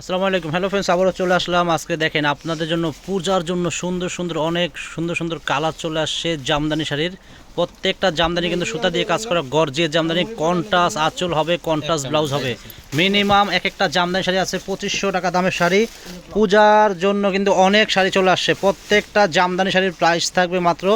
আসসালামু আলাইকুম। Hello friends আবারও চলে আসলাম। আজকে দেখেন, আপনাদের জন্য পূজার জন্য সুন্দর সুন্দর অনেক সুন্দর সুন্দর কালার চলে আসছে জামদানি শাড়ির। প্রত্যেকটা জামদানি কিন্তু সুতা দিয়ে কাজ করা গর্জিয়ে জামদানি। কন্টাস আঁচল হবে কন্টাস ব্লাউজ হবে। মিনিমাম এক একটা জামদানি শাড়ি আছে, পঁচিশশো টাকা দামের শাড়ি। পূজার জন্য কিন্তু অনেক শাড়ি চলে আসছে। প্রত্যেকটা জামদানি শাড়ির প্রাইস থাকবে মাত্র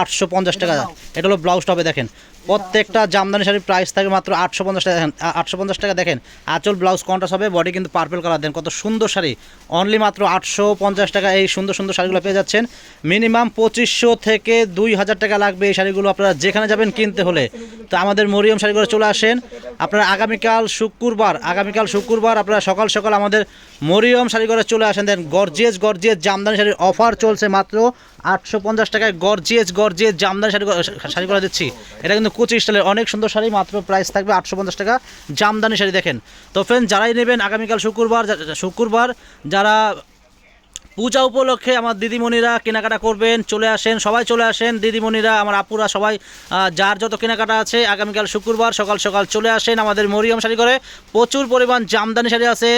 আটশো পঞ্চাশ টাকা। এটা হলো ব্লাউজটা হবে দেখেন। প্রত্যেকটা জামদানি শাড়ির প্রাইস থাকবে মাত্র আটশো পঞ্চাশ টাকা। দেখেন, আটশো পঞ্চাশ টাকা দেখেন। আঁচল ব্লাউজ কন্টাস হবে বডি কিন্তু পার্পেল কালার দেন কত সুন্দর শাড়ি। অনলি মাত্র আটশো পঞ্চাশ টাকা এই সুন্দর সুন্দর শাড়িগুলো পেয়ে যাচ্ছেন। মিনিমাম পঁচিশশো থেকে দুই হাজার টাকা লাগবে এই শাড়িগুলো আপনারা যেখানে যাবেন কিনতে হলে। তো আমাদের মরিয়ম শাড়িগুলো চলে আসেন। আপনারা আগামীকাল শুক্রবার আগামীকাল শুক্রবার আপনারা সকাল সকাল আমাদের মরিয়ম শাড়ি করে চলে আসেন। দেন গর্জিয়াস গর্জিয়াস জামদানি শাড়ির অফার চলছে মাত্র আটশো পঞ্চাশ টাকায়। গর্জিয়াস গর্জিয়াস জামদানি শাড়ি শাড়ি করে দিচ্ছি। এটা কিন্তু কুচি স্টাইলের অনেক সুন্দর শাড়ি, মাত্র প্রাইস থাকবে আটশো পঞ্চাশ টাকা জামদানি শাড়ি। দেখেন, তো ফ্রেন্ড যারাই নেবেন আগামীকাল শুক্রবার শুক্রবার যারা পূজা উপলক্ষে আমার দিদিমণিরা কেনাকাটা করবেন, চলে আসেন, সবাই চলে আসেন। দিদিমণিরা, আমার আপুরা সবাই যার যত কেনাকাটা আছে, আগামীকাল শুক্রবার সকাল সকাল চলে আসেন আমাদের মরিয়ম শাড়ি করে প্রচুর পরিমাণ জামদানি শাড়ি আছে,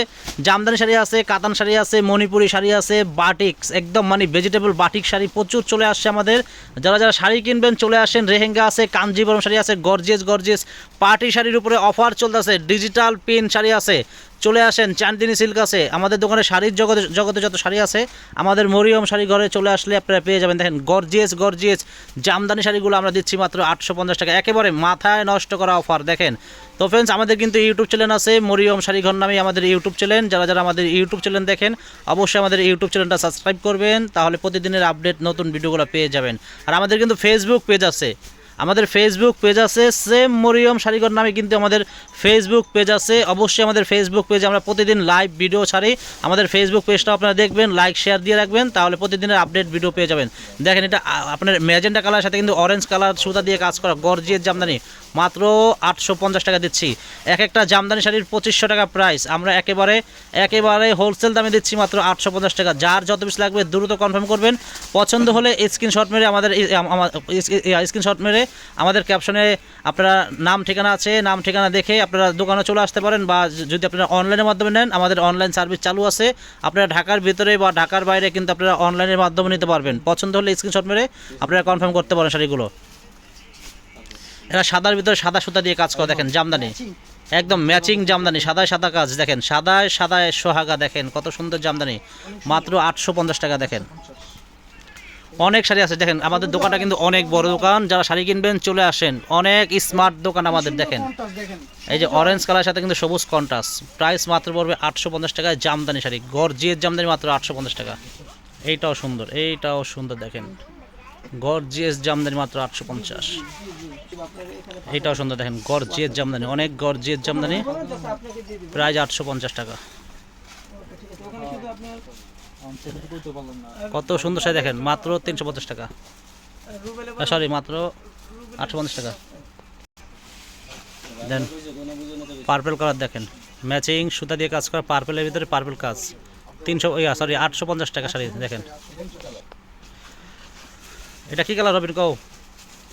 জামদানি শাড়ি আছে, কাতান শাড়ি আছে, মণিপুরি শাড়ি আছে, বাটিক্স, একদম মানে ভেজিটেবল বাটিক শাড়ি প্রচুর চলে আসছে আমাদের। যারা যারা শাড়ি কিনবেন, চলে আসেন, রেহেঙ্গা আছে, কাঞ্জিবরম শাড়ি আছে গর্জিয়াস গর্জিয়াস পার্টি শাড়ির উপরে অফার চলতেছে ডিজিটাল পিন শাড়ি আছে। চলে আসেন চান্দিনী সিল্ক আছে। আমাদের দোকানে শাড়ির জগতে জগতে যত শাড়ি আছে, আমাদের মরিয়ম শাড়ি ঘরে চলে আসলে আপনারা পেয়ে যাবেন। দেখেন গর্জিয়াস গর্জিয়াস জামদানি শাড়িগুলো আমরা দিচ্ছি মাত্র আটশো পঞ্চাশ টাকা। একেবারে মাথায় নষ্ট করা অফার, দেখেন। তো ফ্রেন্ডস আমাদের কিন্তু ইউটিউব চ্যানেল আছে, মরিয়ম শাড়িঘর নামে আমাদের ইউটিউব চ্যানেল যারা যারা আমাদের ইউটিউব চ্যানেল দেখেন, অবশ্যই আমাদের ইউটিউব চ্যানেলটা সাবস্ক্রাইব করবেন, তাহলে প্রতিদিনের আপডেট নতুন ভিডিওগুলো পেয়ে যাবেন। আর আমাদের কিন্তু ফেসবুক পেজ আছে। আমাদের ফেসবুক পেজ আছে সেম মরিয়ম শাড়িঘর নামে কিন্তু আমাদের ফেসবুক পেজ আছে। অবশ্যই আমাদের ফেসবুক পেজে আমরা প্রতিদিন লাইভ ভিডিও ছাড়ি। আমাদের ফেসবুক পেজটা আপনারা দেখবেন লাইক শেয়ার দিয়ে রাখবেন, তাহলে প্রতিদিনের আপডেট ভিডিও পেয়ে যাবেন। দেখেন এটা আপনার ম্যাজেন্টা কালার সাথে কিন্তু অরেঞ্জ কালার সুতা দিয়ে কাজ করা গর্জিয়াস জামদানি। মাত্র আটশো পঞ্চাশ টাকা দিচ্ছি। এক একটা জামদানি শাড়ির পঁচিশশো টাকা প্রাইস আমরা একেবারে একেবারে হোলসেল দামে দিচ্ছি মাত্র আটশো পঞ্চাশ টাকা। যার যত বেশি লাগবে দ্রুত কনফার্ম করবেন। পছন্দ হলে স্ক্রিনশট মেরে আমাদের স্ক্রিনশট মেরে আমাদের ক্যাপশনে আপনারা নাম, ঠিকানা আছে, নাম, ঠিকানা দেখে আপনারা দোকানে চলে আসতে পারেন বা যদি আপনারা অনলাইনের মাধ্যমে নেন, আমাদের অনলাইন সার্ভিস চালু আছে। আপনারা ঢাকার ভিতরে বা ঢাকার বাইরে কিন্তু আপনারা অনলাইনের মাধ্যমে নিতে পারবেন। পছন্দ হলে স্ক্রিনশট মেরে আপনারা কনফার্ম করতে পারেন শাড়িগুলো। এরা সাদার ভিতরে সাদা সুতা দিয়ে কাজ করে, দেখেন, জামদানি। একদম ম্যাচিং জামদানি, সাদায় সাদা কাজ, দেখেন, সাদায় সাদায় সোহাগা, দেখেন, কত সুন্দর জামদানি। মাত্র আটশো পঞ্চাশ টাকা, দেখেন। অনেক শাড়ি আছে, দেখেন, আমাদের দোকানটা কিন্তু অনেক বড় দোকান, যারা শাড়ি কিনবেন চলে আসেন, অনেক স্মার্ট দোকান আমাদের, দেখেন। এই যে অরেঞ্জ কালার সাথে কিন্তু সবুজ কন্টাস প্রাইস মাত্র পড়বে আটশো পঞ্চাশ টাকায় জামদানি শাড়ি গর্জিয়াস জামদানি মাত্র আটশো পঞ্চাশ টাকা। এইটাও সুন্দর এইটাও সুন্দর, দেখেন। গর্জিয়াস জামদানি মাত্র আটশো পঞ্চাশ। এইটাও সুন্দর, দেখেন গর্জিয়াস জামদানি, অনেক গর্জিয়াস জামদানি। প্রাইস আটশো পঞ্চাশ টাকা। কত সুন্দর শাড়ি দেখেন? মাত্র তিনশো পঞ্চাশ টাকা। সরি মাত্র আটশো পঞ্চাশ টাকা। দেন পার্পেল কালার দেখেন। ম্যাচিং সুতা দিয়ে কাজ করা পার্পেলের ভিতরে পার্পেল কাজ। তিনশো ইয়া সরি আটশো পঞ্চাশ টাকা শাড়ি দেখেন। এটা কি কালার রবিন কও?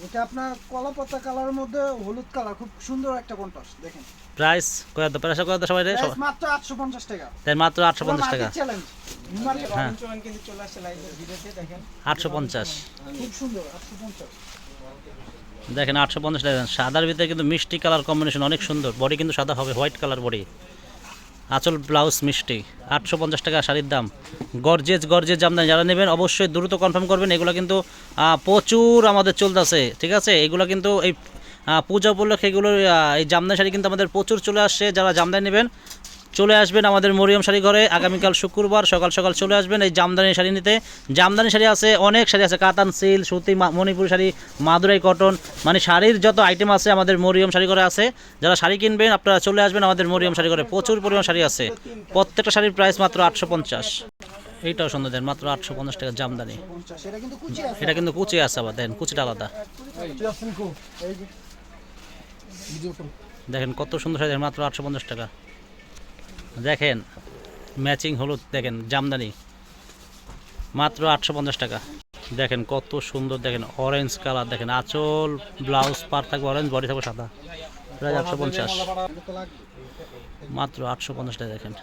এটা আপনার কলা পাতা কালারের মধ্যে হলুদ কালার খুব সুন্দর একটা কন্ট্রাস্ট দেখেন। প্রাইস দাও প্রাইস কয়ে সবাই মাত্র 850 টাকা। দেন মাত্র আটশো পঞ্চাশ টাকা। চ্যালেঞ্জ মার্কেট হ্যাঁ। দেখেন। আটশো পঞ্চাশ। খুব সুন্দর 850 দেখেন আটশো পঞ্চাশ টাকা সাদার ভিতরে কিন্তু মিষ্টি কালার কম্বিনেশন অনেক সুন্দর। বডি কিন্তু সাদা হবে হোয়াইট কালার বডি আঁচল ব্লাউজ মিষ্টি আটশো পঞ্চাশ টাকা শাড়ির দাম। গর্জেজ গর্জেজ জামদানি যারা নেবেন অবশ্যই দ্রুত কনফার্ম করবেন। এগুলো কিন্তু প্রচুর আমাদের চলতেছে ঠিক আছে? এগুলো কিন্তু এই পূজা উপলক্ষে এগুলো এই জামদানি শাড়ি কিন্তু আমাদের প্রচুর চলে আসছে। যারা জামদানি নেবেন চলে আসবেন আমাদের মরিয়ম শাড়ি ঘরে। আগামীকাল শুক্রবার সকাল সকাল চলে আসবেন এই জামদানি শাড়ি নিতে। জামদানি শাড়ি আছে, অনেক শাড়ি আছে, কাতান সিল সুতি মণিপুরি শাড়ি, মাদুরাই কটন। মানে শাড়ির যত আইটেম আছে আমাদের মরিয়ম শাড়ি ঘরে আছে। যারা শাড়ি কিনবেন, আপনারা চলে আসবেন আমাদের মরিয়ম শাড়ি ঘরে। প্রচুর পরিমাণ শাড়ি আছে। প্রত্যেকটা শাড়ির প্রাইস মাত্র আটশো পঞ্চাশ। এইটাও সুন্দর, দেন মাত্র আটশো পঞ্চাশ টাকা জামদানি। এটা কিন্তু কুচি আছে আবার, দেন কুচিটা আলাদা। দেখেন কত সুন্দর শাড়ি মাত্র আটশো পঞ্চাশ টাকা। দেখেন ম্যাচিং হলুদ, দেখেন, জামদানি। মাত্র আটশো পঞ্চাশ টাকা। দেখেন কত সুন্দর, দেখেন অরেঞ্জ কালার দেখেন আঁচল ব্লাউজ পার থাকবে অরেঞ্জ বডি থাকবে সাদা। প্রায় আটশো পঞ্চাশ। মাত্র আটশো পঞ্চাশ টাকা, দেখেন।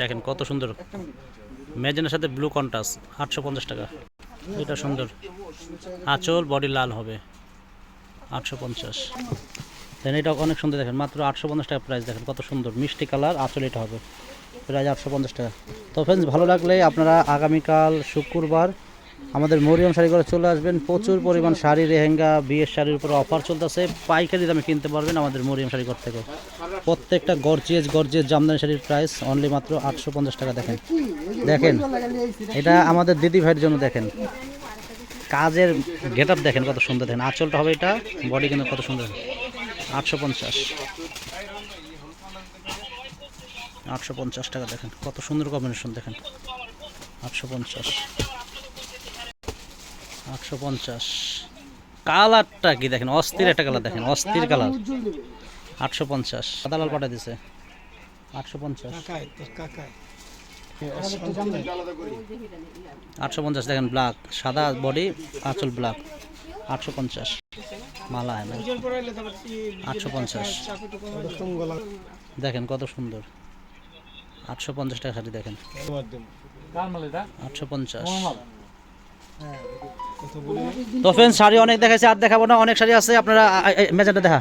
দেখেন কত সুন্দর। ম্যাজেনের সাথে ব্লু কন্টাস আটশো পঞ্চাশ টাকা। এটা সুন্দর। আঁচল বডি লাল হবে। আটশো পঞ্চাশ। দেন এটা অনেক সুন্দর দেখেন, মাত্র আটশো পঞ্চাশ টাকা প্রাইস দেখেন, কত সুন্দর, মিষ্টি কালার, আঁচল এটা হবে প্রাইস আটশো পঞ্চাশ টাকা। তো ফ্রেন্ডস ভালো লাগলে আপনারা আগামীকাল শুক্রবার আমাদের মরিয়ম শাড়ি করে চলে আসবেন। প্রচুর পরিমাণ শাড়ি রেহেঙ্গা বিয়ের শাড়ির উপর অফার চলতেছে। পাইকারি দামে কিনতে পারবেন আমাদের মরিয়ম শাড়ি ঘর থেকে। প্রত্যেকটা গর্জিয়াস গর্জিয়াস জামদানি শাড়ির প্রাইস অনলি মাত্র আটশো পঞ্চাশ টাকা দেখেন। দেখেন, এটা আমাদের দিদি ভাইয়ের জন্য দেখেন। কাজের গেট দেখেন কত সুন্দর দেখেন, আঁচলটা হবে এটা বডি কিন্তু কত সুন্দর। আটশো পঞ্চাশ। আটশো পঞ্চাশ টাকা দেখেন, কত সুন্দর কম্বিনেশন দেখেন। আটশো পঞ্চাশ। আটশো পঞ্চাশ। কালারটা কি দেখেন? অস্থির একটা কালার দেখেন, অস্থির কালার। আটশো পঞ্চাশ। সাদা লাল পাঠা দিছে। আটশো পঞ্চাশ। আটশো পঞ্চাশ দেখেন ব্ল্যাক সাদা বডি আঁচল ব্ল্যাক আটশো পঞ্চাশ। মালা আটশো পঞ্চাশ। দেখেন কত সুন্দর। আটশো পঞ্চাশ টাকা শাড়ি দেখেন। আটশো পঞ্চাশ। তো শাড়ি অনেক দেখাইছে আর দেখাবো না অনেক শাড়ি আছে। আপনারা মেজারটা দেখা।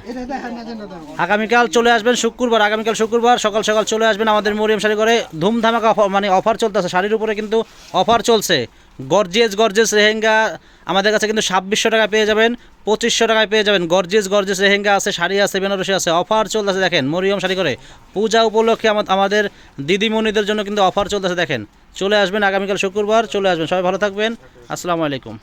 আগামীকাল চলে আসবেন শুক্রবার আগামীকাল শুক্রবার সকাল সকাল চলে আসবেন আমাদের মরিয়ম শাড়ি করে ধুমধামাকা মানে অফার চলতেছে শাড়ির উপরে কিন্তু অফার চলছে। গর্জিয়াস গর্জেস রেহেঙ্গা আমাদের কাছে কিন্তু ছাব্বিশশো টাকায় পেয়ে যাবেন, পঁচিশশো টাকায় পেয়ে যাবেন। গর্জেস গর্জেস রেহেঙ্গা আছে, শাড়ি আছে, বেনারসি আছে, অফার চলতেছে দেখেন, মরিয়ম শাড়ি করে। পূজা উপলক্ষে আমাদের আমাদের দিদিমণিদের জন্য কিন্তু অফার চলতেছে দেখেন। চলে আসবেন আগামীকাল শুক্রবার, চলে আসবেন। সবাই ভালো থাকবেন। আসসালামু আলাইকুম।